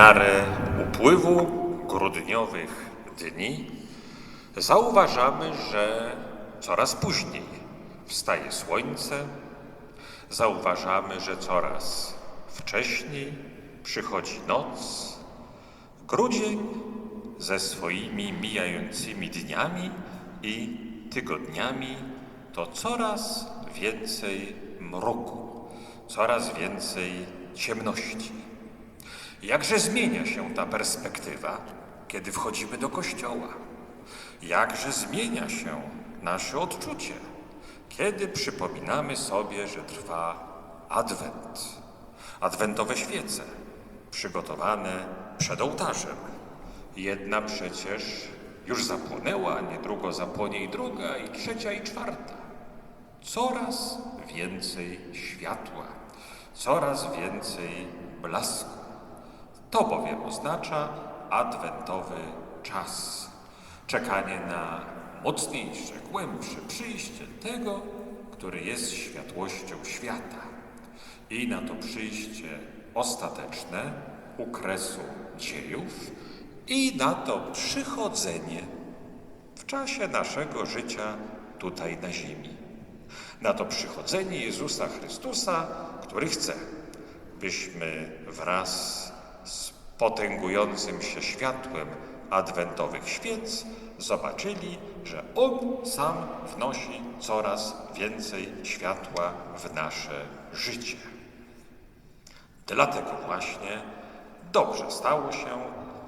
miarę upływu grudniowych dni zauważamy, że coraz później wstaje słońce, zauważamy, że coraz wcześniej przychodzi noc. Grudzień ze swoimi mijającymi dniami i tygodniami to coraz więcej mroku, coraz więcej ciemności. Jakże zmienia się ta perspektywa, kiedy wchodzimy do kościoła? Jakże zmienia się nasze odczucie, kiedy przypominamy sobie, że trwa Adwent? Adwentowe świece, przygotowane przed ołtarzem. Jedna przecież już zapłonęła, niedługo zapłonie i druga, i trzecia, i czwarta. Coraz więcej światła, coraz więcej blasku. To bowiem oznacza adwentowy czas. Czekanie na mocniejsze, głębsze przyjście tego, który jest światłością świata. I na to przyjście ostateczne u kresu dziejów i na to przychodzenie w czasie naszego życia tutaj na ziemi. Na to przychodzenie Jezusa Chrystusa, który chce, byśmy wraz z potęgującym się światłem adwentowych świec zobaczyli, że On sam wnosi coraz więcej światła w nasze życie. Dlatego właśnie dobrze stało się,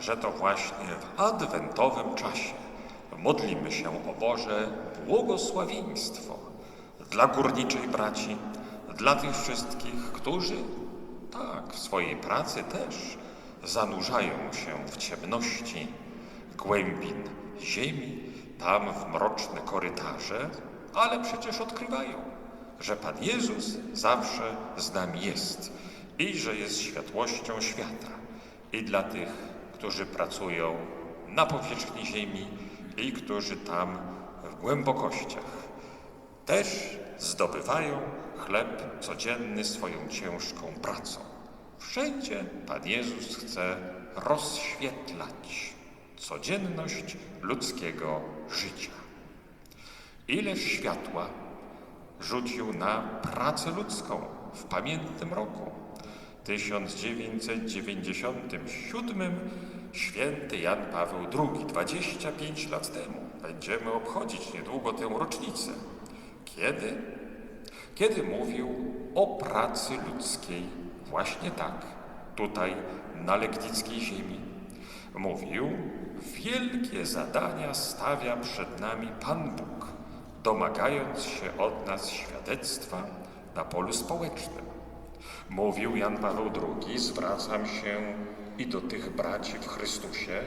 że to właśnie w adwentowym czasie modlimy się o Boże błogosławieństwo dla górniczej braci, dla tych wszystkich, którzy tak w swojej pracy też zanurzają się w ciemności głębin ziemi, tam w mroczne korytarze, ale przecież odkrywają, że Pan Jezus zawsze z nami jest i że jest światłością świata. I dla tych, którzy pracują na powierzchni ziemi i którzy tam w głębokościach też zdobywają chleb codzienny swoją ciężką pracą. Wszędzie Pan Jezus chce rozświetlać codzienność ludzkiego życia. Ileż światła rzucił na pracę ludzką w pamiętnym roku 1997 święty Jan Paweł II, 25 lat temu. Będziemy obchodzić niedługo tę rocznicę. Kiedy? Kiedy mówił o pracy ludzkiej właśnie tak, tutaj na lektickiej ziemi. Mówił, wielkie zadania stawia przed nami Pan Bóg, domagając się od nas świadectwa na polu społecznym. Mówił Jan Paweł II, zwracam się i do tych braci w Chrystusie,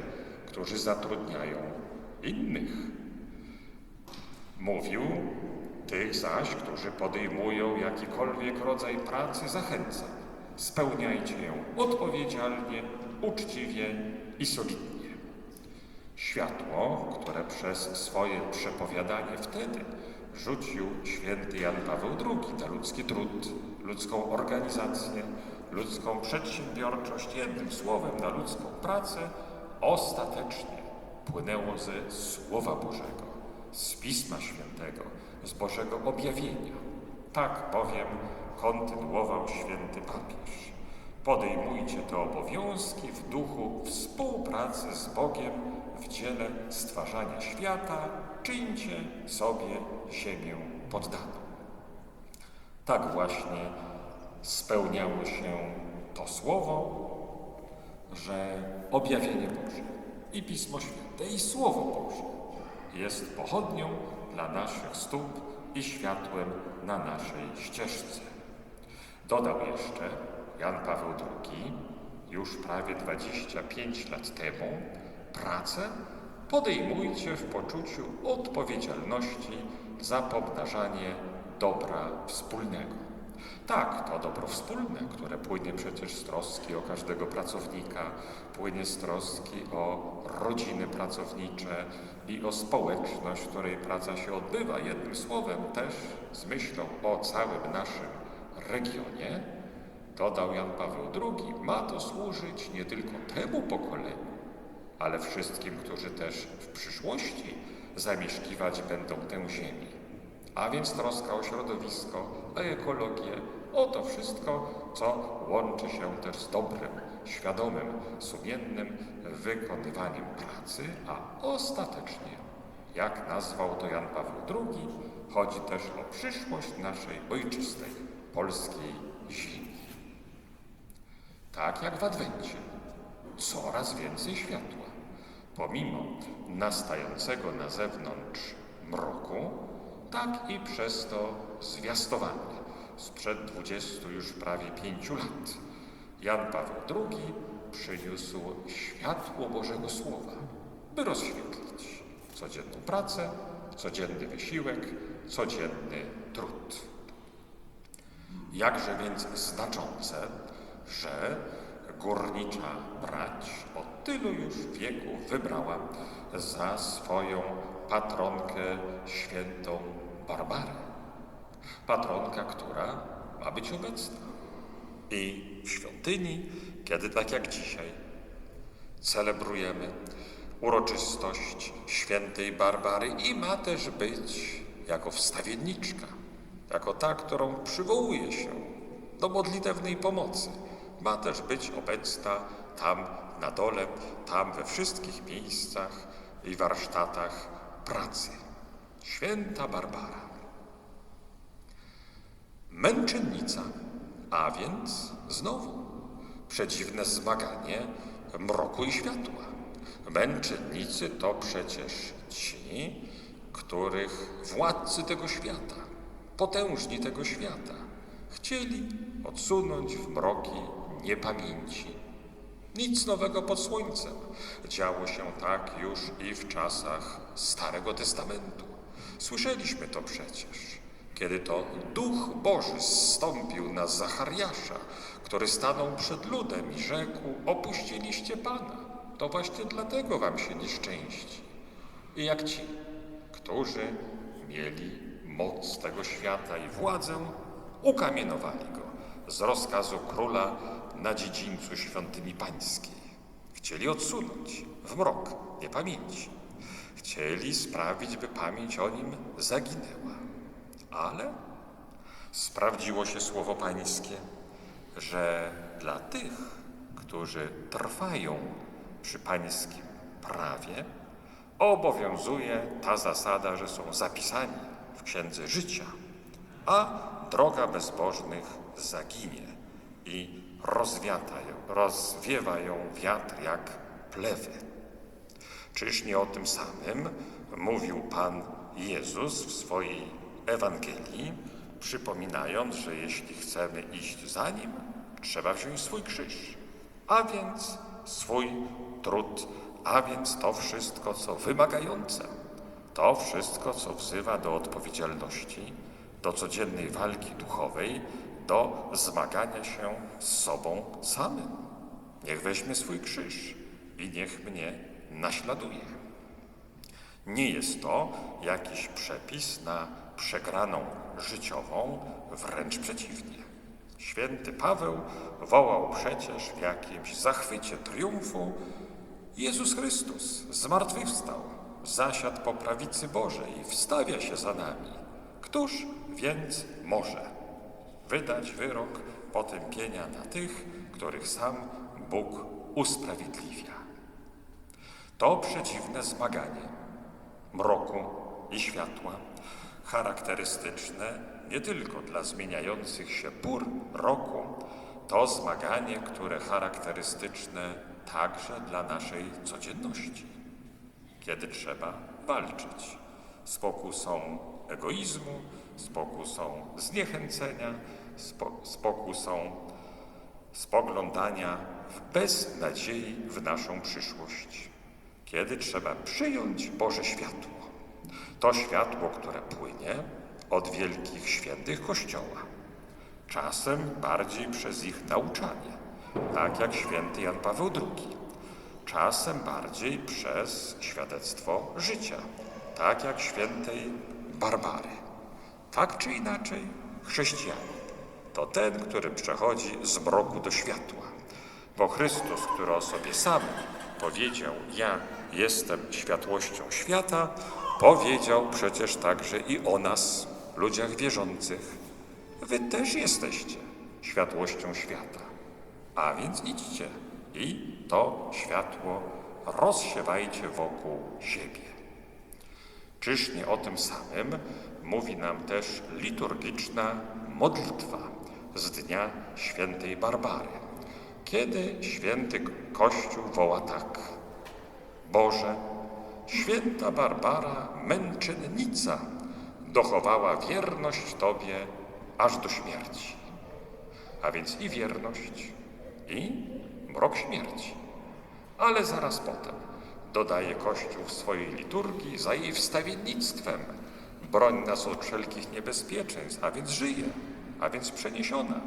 którzy zatrudniają innych. Mówił, tych zaś, którzy podejmują jakikolwiek rodzaj pracy, zachęcam. Spełniajcie ją odpowiedzialnie, uczciwie i solidnie. Światło, które przez swoje przepowiadanie wtedy rzucił święty Jan Paweł II na ludzki trud, ludzką organizację, ludzką przedsiębiorczość, jednym słowem na ludzką pracę, ostatecznie płynęło ze Słowa Bożego, z Pisma Świętego, z Bożego objawienia. Tak bowiem kontynuował święty papież. Podejmujcie te obowiązki w duchu współpracy z Bogiem w dziele stwarzania świata, czyńcie sobie ziemię poddaną. Tak właśnie spełniało się to słowo, że objawienie Boże i Pismo Święte i Słowo Boże jest pochodnią dla naszych stóp i światłem na naszej ścieżce. Dodał jeszcze Jan Paweł II już prawie 25 lat temu, pracę podejmujcie w poczuciu odpowiedzialności za pomnażanie dobra wspólnego. Tak, to dobro wspólne, które płynie przecież z troski o każdego pracownika, płynie z troski o rodziny pracownicze i o społeczność, w której praca się odbywa. Jednym słowem też z myślą o całym naszym regionie, dodał Jan Paweł II, ma to służyć nie tylko temu pokoleniu, ale wszystkim, którzy też w przyszłości zamieszkiwać będą tę ziemię. A więc troska o środowisko, o ekologię, o to wszystko, co łączy się też z dobrym, świadomym, sumiennym wykonywaniem pracy, a ostatecznie, jak nazwał to Jan Paweł II, chodzi też o przyszłość naszej ojczystej, polskiej ziemi. Tak jak w Adwencie, coraz więcej światła. Pomimo nastającego na zewnątrz mroku, tak i przez to zwiastowanie sprzed dwudziestu już prawie pięciu lat. Jan Paweł II przyniósł światło Bożego Słowa, by rozświetlić codzienną pracę, codzienny wysiłek, codzienny trud. Jakże więc znaczące, że górnicza brać od tylu już wieku wybrała za swoją patronkę świętą Barbarę. Patronka, która ma być obecna i w świątyni, kiedy tak jak dzisiaj celebrujemy uroczystość świętej Barbary i ma też być jako wstawienniczka, jako ta, którą przywołuje się do modlitewnej pomocy. Ma też być obecna tam na dole, tam we wszystkich miejscach i warsztatach pracy. Święta Barbara. Męczennica, a więc znowu przedziwne zmaganie mroku i światła. Męczennicy to przecież ci, których władcy tego świata, potężni tego świata, chcieli odsunąć w mroki niepamięci. Nic nowego pod słońcem. Działo się tak już i w czasach Starego Testamentu. Słyszeliśmy to przecież, kiedy to Duch Boży zstąpił na Zachariasza, który stanął przed ludem i rzekł: Opuściliście Pana. To właśnie dlatego wam się nieszczęści. I jak ci, którzy mieli moc tego świata i władzę, ukamienowali go z rozkazu króla na dziedzińcu świątyni pańskiej. Chcieli odsunąć w mrok niepamięci. Chcieli sprawić, by pamięć o nim zaginęła. Ale sprawdziło się słowo pańskie, że dla tych, którzy trwają przy pańskim prawie, obowiązuje ta zasada, że są zapisani w księdze życia, a droga bezbożnych zaginie i rozwiatają, rozwiewa ją wiatr jak plewy. Czyż nie o tym samym mówił Pan Jezus w swojej Ewangelii, przypominając, że jeśli chcemy iść za Nim, trzeba wziąć swój krzyż, a więc swój trud, a więc to wszystko, co wymagające, to wszystko, co wzywa do odpowiedzialności, do codziennej walki duchowej, do zmagania się z sobą samym. Niech weźmie swój krzyż i niech mnie naśladuje. Nie jest to jakiś przepis na przegraną życiową, wręcz przeciwnie. Święty Paweł wołał przecież w jakimś zachwycie triumfu: Jezus Chrystus zmartwychwstał, zasiadł po prawicy Bożej wstawia się za nami. Któż więc może wydać wyrok potępienia na tych, których sam Bóg usprawiedliwia? To przeciwne zmaganie mroku i światła, charakterystyczne nie tylko dla zmieniających się pór roku, to zmaganie, które charakterystyczne także dla naszej codzienności, kiedy trzeba walczyć z pokusą egoizmu, z pokusą zniechęcenia, z, po, z pokusą spoglądania w beznadziei w naszą przyszłość, kiedy trzeba przyjąć Boże światło. To światło, które płynie od wielkich świętych Kościoła, czasem bardziej przez ich nauczanie, tak jak święty Jan Paweł II, czasem bardziej przez świadectwo życia, tak jak świętej Barbary. Tak czy inaczej, chrześcijanie to ten, który przechodzi z mroku do światła. Bo Chrystus, który o sobie sam powiedział: Ja jestem światłością świata, powiedział przecież także i o nas, ludziach wierzących. Wy też jesteście światłością świata. A więc idźcie i to światło rozsiewajcie wokół siebie. Czyż nie o tym samym mówi nam też liturgiczna modlitwa z dnia świętej Barbary, kiedy święty Kościół woła tak: Boże, święta Barbara, męczennica, dochowała wierność Tobie aż do śmierci. A więc i wierność, i mrok śmierci. Ale zaraz potem dodaje Kościół w swojej liturgii za jej wstawiennictwem. Broń nas od wszelkich niebezpieczeństw, a więc żyje, a więc przeniesiona.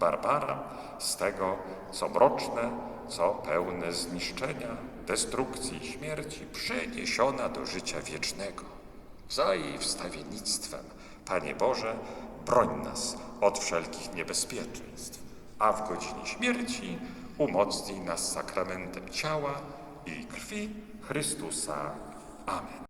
Barbara z tego, co mroczne, co pełne zniszczenia, destrukcji i śmierci, przeniesiona do życia wiecznego. Za jej wstawiennictwem, Panie Boże, broń nas od wszelkich niebezpieczeństw, a w godzinie śmierci umocnij nas sakramentem ciała i krwi Chrystusa. Amen.